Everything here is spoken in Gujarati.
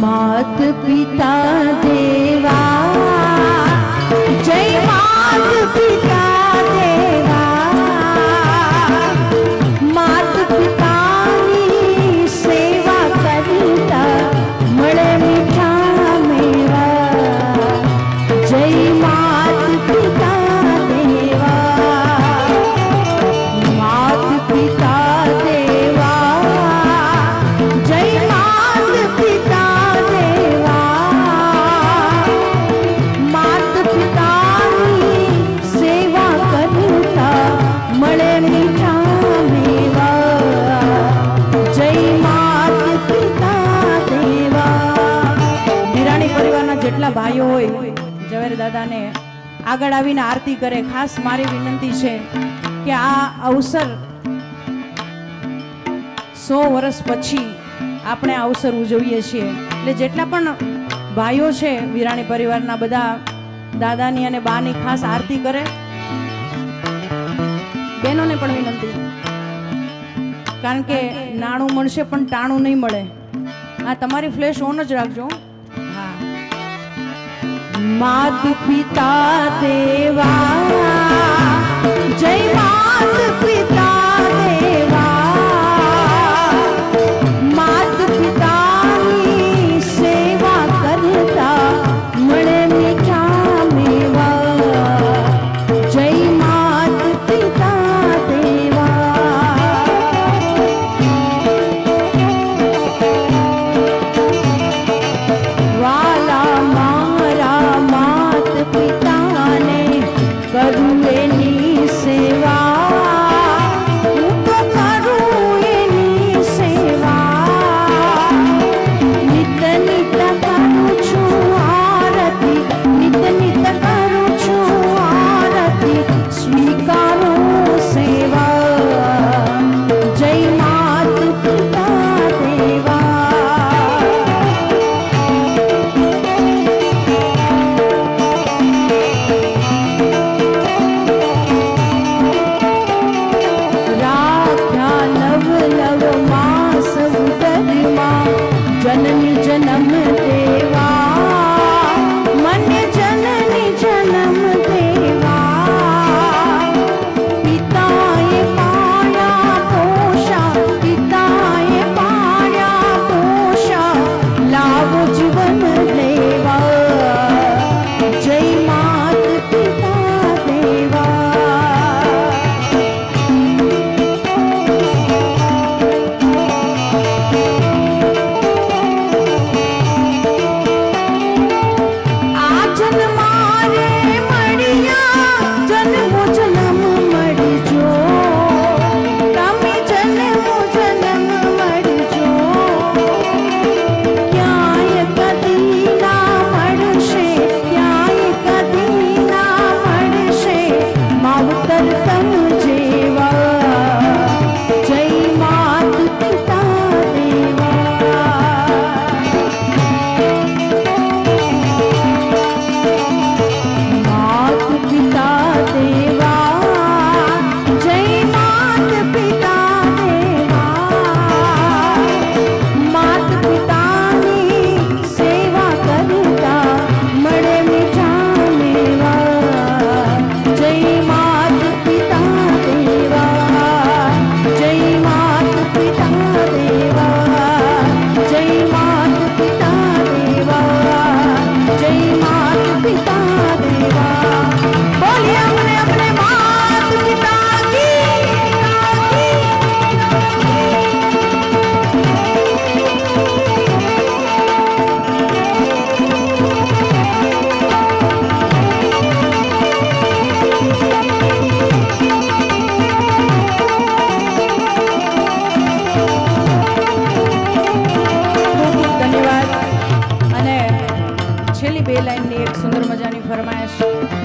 માત પિતા દેવા જય માત પિતા જેટલા ભાઈઓ હોય ઝવેર દાદાને આગળ આવીને આરતી કરે ખાસ મારી વિનંતી છે કે આ અવસર સો વર્ષ પછી આપણે આ અવસર ઉજવીએ છીએ. એટલે જેટલા પણ ભાઈઓ છે વિરાણી પરિવારના બધા દાદાની અને બાની ખાસ આરતી કરે. બહેનોને પણ વિનંતી. કારણ કે નાણું મળશે પણ ટાણું નહીં મળે. આ તમારી ફ્લેશ ઓન જ રાખજો. માત પિતા દેવા. જય બે લાઈનની એક સુંદર મજાની ફરમાયશ.